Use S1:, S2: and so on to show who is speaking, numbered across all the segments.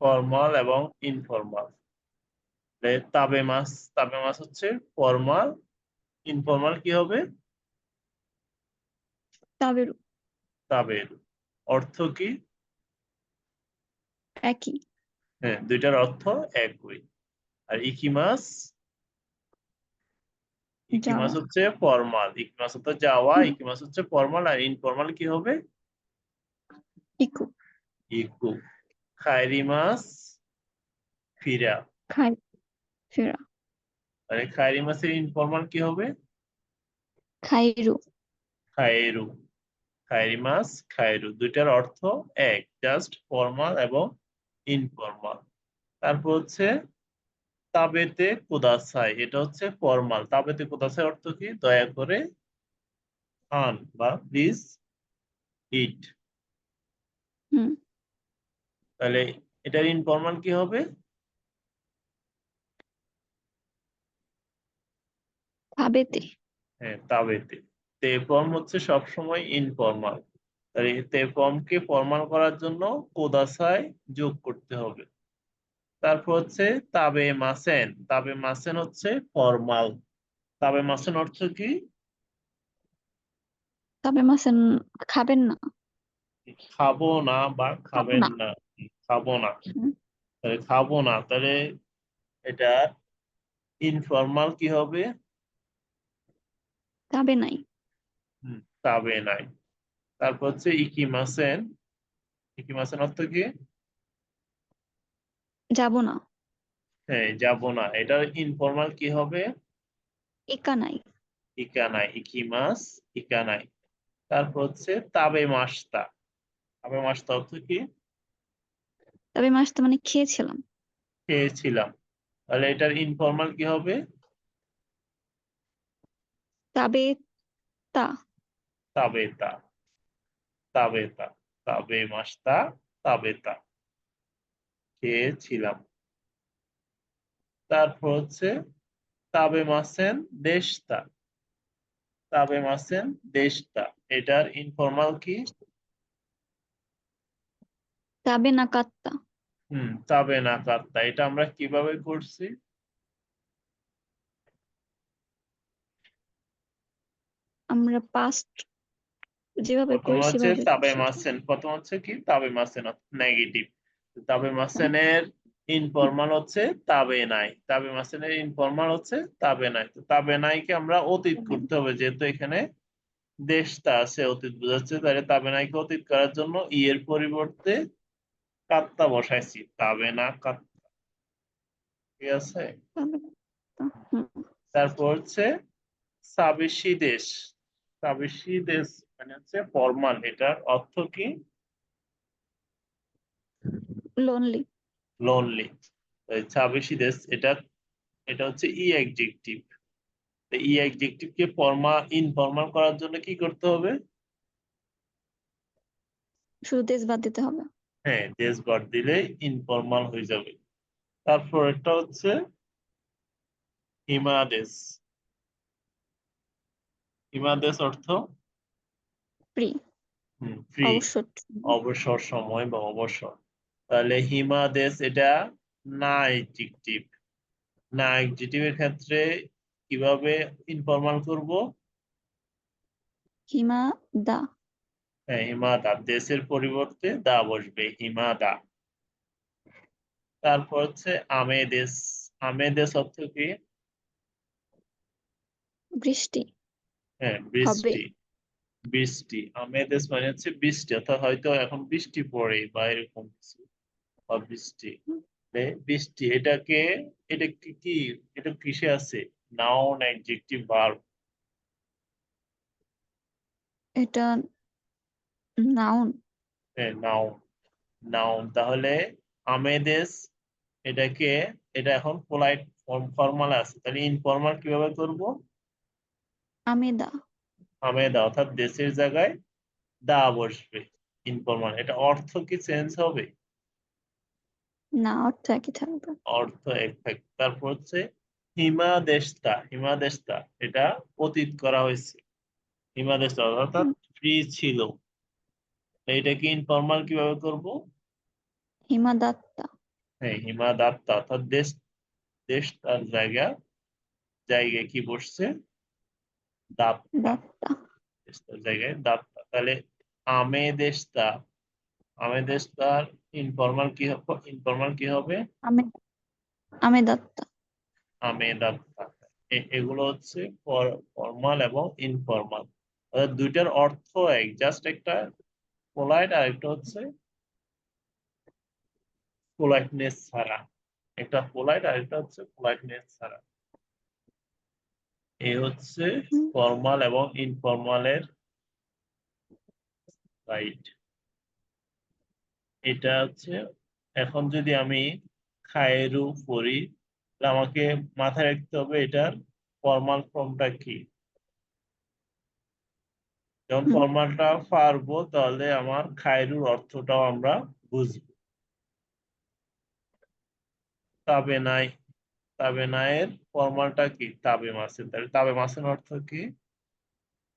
S1: Formal এবং informal. তাবে মাস তাবে মাস হচ্ছে ফর্মাল ইনফর্মাল কি হবে?
S2: তাবেরু।
S1: তাবের। অর্থ কি?
S2: একই।
S1: হ্যাঁ দুইটার অর্থ একই। আর ইকি ইকিমাস ইকিমাস
S2: যাওয়া।
S1: হচ্ছে ফর্মাল। ইকিমাস হচ্ছে যাওয়া
S2: হুম।
S1: ইকিমাস হচ্ছে ফর্মাল আর ইনফর্মাল কি হবে?
S2: ইকু।
S1: ইকু। খায়রিমাস ফিরা
S2: খাই ফেরা
S1: মানে খায়রিমাসের ইনফর্মাল কি হবে?
S2: খাইরু
S1: খায়রু খায়রিমাস খায়রু দুইটার অর্থ এক জাস্ট ফর্মাল এবং ইনফর্মাল তারপর হচ্ছে তাবেতে কুদাসাই এটা হচ্ছে ফর্মাল তাবেতে কুদাসাই অর্থ কি? দয়া করে খান বা প্লিজ ইট
S2: হুম।
S1: তাহলে এটার ইনফর্মাল কি হবে?
S2: তাবেতে।
S1: হ্যাঁ তাবেতে। তে ফর্ম হচ্ছে সবসময় ইনফর্মাল তাহলে তে ফর্মকে ফর্মাল করার জন্য কোদাসাই যোগ করতে হবে। তারপর হচ্ছে তাবে মাসেন। তাবে মাসেন হচ্ছে ফর্মাল তাবে মাসেন অর্থ কি?
S2: তবে মাসেন খাবেন না।
S1: খাব না বা খাবেন
S2: না।
S1: খাব না। তাহলে খাব না তাহলে এটা ইনফর্মাল কি হবে?
S2: তাবে নাই।
S1: তাবে নাই। তারপর হচ্ছে ইকিমাসেন। ইকিমাসেন অর্থ কি?
S2: যাব না।
S1: হ্যাঁ যাব না। এটার ইনফর্মাল কি হবে?
S2: একা নাই।
S1: ইকানাই ইকিমাস ইকানাই তারপর হচ্ছে তাবে মাস্তা। তাবে মাস্তা অর্থ কি?
S2: তবে মাসটা মানে খেয়েছিলাম।
S1: খেয়েছিলাম। তাহলে এটার ইনফর্মাল কি হবে?
S2: তাবে তা
S1: তাবেতা। তাবেতা। তাবে মাস্তা তাবেতা। খেয়েছিলাম। তারপর হচ্ছে তাবে মাসেন দেশতা তাবে মাসেন দেশতা এটার ইনফর্মাল কি?
S2: তাবে না কাত্তা।
S1: হুম তাবে না কাত্তা এটা আমরা কীভাবে করছি?
S2: আমরা পাস্ট যেভাবে
S1: প্রথম
S2: করি
S1: হচ্ছে তাবে
S2: করছি।
S1: মাসেন প্রথম হচ্ছে কি? তাবে মাসেন নেগেটিভ তাবে মাসেনের ইনফর্মাল হচ্ছে তাবে নাই। তাবে মাসেনের ইনফর্মাল হচ্ছে তাবে নাই। তো তাবে নাইকে আমরা অতীত করতে হবে যেহেতু এখানে দেশটা আছে অতীত বোঝাচ্ছে। তাহলে তাবে নাইকে অতীত করার জন্য ই এর পরিবর্তে কাত্তা বসাইছি তাবে না কাত্তা ঠিক আছে। তারপর হচ্ছে সাবেশি দেশ। সাবেশি দেশ মানে হচ্ছে ফর্মাল এটার অর্থ কি?
S2: লোনলি
S1: লোনলি ছাব্বিশি দেশ এটা এটা হচ্ছে ই অ্যাডজেক্টিভ ই অ্যাডজেক্টিভ কে ফর্মা ইনফর্মাল করার জন্য কি করতে হবে?
S2: শুধু দেশ বাদ দিতে হবে।
S1: হ্যাঁ দেশ বাদ দিলে ইনফর্মাল হয়ে যাবে। তারপর একটা হচ্ছে হিমাদেশ। হিমাদেশ অর্থ?
S2: ফ্রি
S1: ফ্রি
S2: অবসর
S1: সময়। বা অবসর। তাহলে হিমাদেশ এটা না অ্যাডজেক্টিভ না অ্যাডজেক্টিভের ক্ষেত্রে কীভাবে ইনফর্মাল করব?
S2: হিমা দা
S1: হিমাদা। দেশের পরিবর্তে দা বসবে হিমাদা। তারপর হচ্ছে আমেদেশ। আমেদেশ অর্থ কি?
S2: বৃষ্টি।
S1: হ্যাঁ বৃষ্টি। বৃষ্টি। আমেদেশ মানে হচ্ছে বৃষ্টি অর্থাৎ হয়তো এখন বৃষ্টি পড়ে বা এরকম কিছু। বা বৃষ্টি বৃষ্টি এটাকে এটা কি কি এটা কিসে আছে? Noun adjective verb.
S2: এটা নাউন
S1: হ্যাঁ নাউন নাউন তাহলে আমেদেশ এটাকে এটা এখন পোলাইট ফর্মাল আছে। তাহলে ইনফর্মাল কীভাবে করব?
S2: আমেদা।
S1: আমেদা অর্থাৎ দেশের জায়গায় দা বসবে ইনফর্মাল এটা অর্থ কি চেঞ্জ হবে?
S2: না অর্থ একই থাকবে।
S1: অর্থ এক থাকবে তারপর হচ্ছে হিমাদেশটা হিমাদেশটা এটা অতীত করা হয়েছে। হিমাদেশটা অর্থাৎ ফ্রি ছিল। এটা কি ইনফর্মাল কীভাবে করব?
S2: হিমাদাত্তা
S1: হ্যাঁ হিমা দাত্তা অর্থাৎ দেশ দেশ তার জায়গা জায়গায় কি বসছে? দাপ জায়গায় তাহলে আমে কি হবে ইনফরমাল কি হবে? এগুলো হচ্ছে ফর্মাল এবং ইনফরমাল দুইটার অর্থ এক জাস্ট একটা পোলাইট আর একটা হচ্ছে পোলাইটনেস ছাড়া। একটা পোলাইট আর একটা হচ্ছে পোলাইটনেস ছাড়া। এই হচ্ছে ফর্মাল এবং ইনফরমালের রাইট এটা হচ্ছে এখন যদি আমি খায়েরু পড়ি, তাহলে আমাকে মাথায় রাখতে হবে এটার ফর্মাল ফর্মটা কি? যখন। ফর্মালটা পারব তাহলে আমার খায়রুর অর্থটাও আমরা বুঝব। তাবে নাই তাবে নাইয়ের ফর্মালটা কি? তাবে মাসের তাহলে তাবে মাসের অর্থ কি?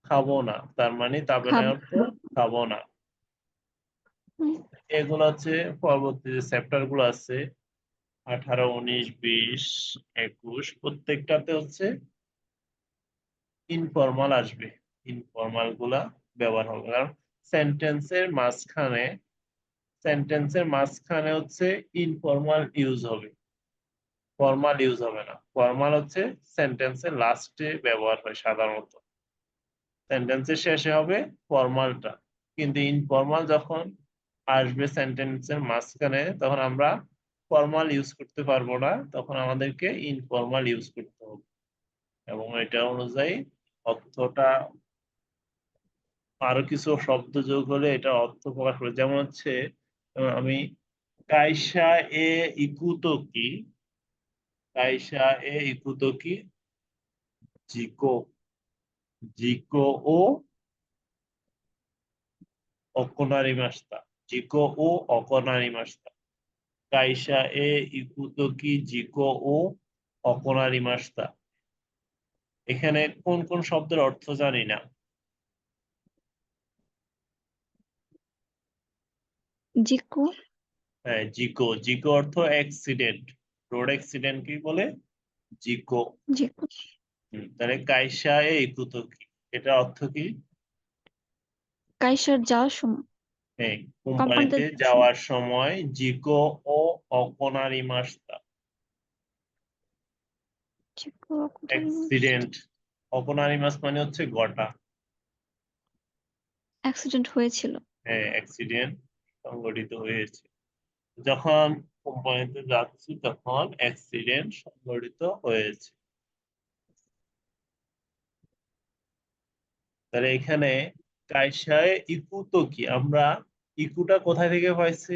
S1: খাব না। তার মানে তাবে নাই অর্থ খাব না। এগুলো হচ্ছে পরবর্তী যে চ্যাপ্টারগুলো আছে আঠারো উনিশ বিশ একুশ প্রত্যেকটাতে হচ্ছে ইনফর্মাল আসবে। ইনফর্মালগুলা ব্যবহার হবে। কারণ সেন্টেন্সের মাঝখানে সেন্টেন্সের মাঝখানে হচ্ছে ইনফর্মাল ইউজ হবে। ফর্মাল ইউজ হবে না। ফর্মাল হচ্ছে সেন্টেন্সের লাস্টে ব্যবহার হয় সাধারণত। সেন্টেন্সের শেষে হবে ফর্মালটা কিন্তু ইনফর্মাল যখন আসবে সেন্টেন্সের মাঝখানে, তখন আমরা ফর্মাল ইউজ করতে পারব না। তখন আমাদেরকে ইনফর্মাল ইউজ করতে হবে। এবং এটা অনুযায়ী অর্থটা আরও কিছু শব্দ যোগ হলে এটা অর্থ প্রকাশ করে। যেমন হচ্ছে আমি কাইসা এ ইকুতকি কাইসা এ ইকুতকি জিকো। জিকো ও অকনারি মাস্তা। জিকো ও অকনারি মাস্তা। কাইসা এ ইকুতকি জিকো ও অকনারি মাস্তা। এখানে কোন কোন শব্দের অর্থ জানি না।
S2: জিকু
S1: হ্যাঁ জিকো জিকো অর্থ অ্যাক্সিডেন্ট রোড অ্যাক্সিডেন্ট কি বলে? জিকো
S2: জিকু
S1: তাহলে কাইসা এ ইকুতকি এটা অর্থ কি?
S2: কাইসার যাওয়ার সময়
S1: হ্যাঁ
S2: কোম্পানিতে
S1: যাওয়ার সময় জিকো ও অকোনারিমাস্তা
S2: জিকু
S1: অ্যাক্সিডেন্ট অকোনারিমাস মানে হচ্ছে গটা
S2: অ্যাক্সিডেন্ট হয়েছিল।
S1: হ্যাঁ অ্যাক্সিডেন্ট সংঘটিত হয়েছে। যখন কোম্পানিতে যাচ্ছি তখন অ্যাক্সিডেন্ট সংঘটিত হয়েছে। তাহলে এখানে কাইসায় ইকুতো কি? আমরা ইকুটা কোথায় থেকে পাইছি?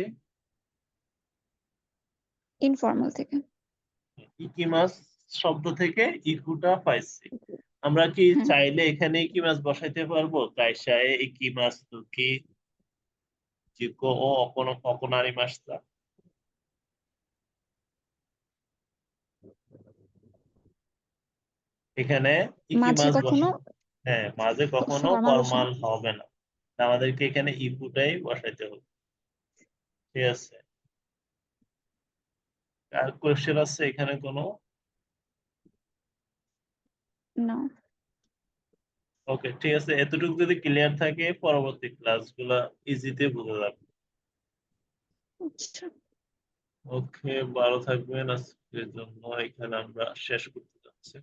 S2: ইনফর্মাল থেকে।
S1: ইকিমাস শব্দ থেকে ইকুটা পাইছি। আমরা কি চাইলে এখানে ইকিমাস বসাইতে পারব? কাইসায় ইকিমাস কি? ও অকোন অকোনারি মাস্তা এখানে
S2: মাঝে
S1: ইকিমাস
S2: কখনো
S1: হ্যাঁ মাঝে কখনো ফরমাল হবে না। আমাদেরকে এখানে ইকুটাই বসাইতে হবে। ঠিক আছে। আর কোয়েশ্চেন আছে এখানে কোনো
S2: না
S1: ওকে ঠিক আছে এতটুকু যদি ক্লিয়ার থাকে পরবর্তী ক্লাসগুলা ইজিতে বোঝা যাবে।
S2: আচ্ছা।
S1: ওকে ভালো থাকবেন আজকের জন্য এখানে আমরা শেষ করতে যাচ্ছি।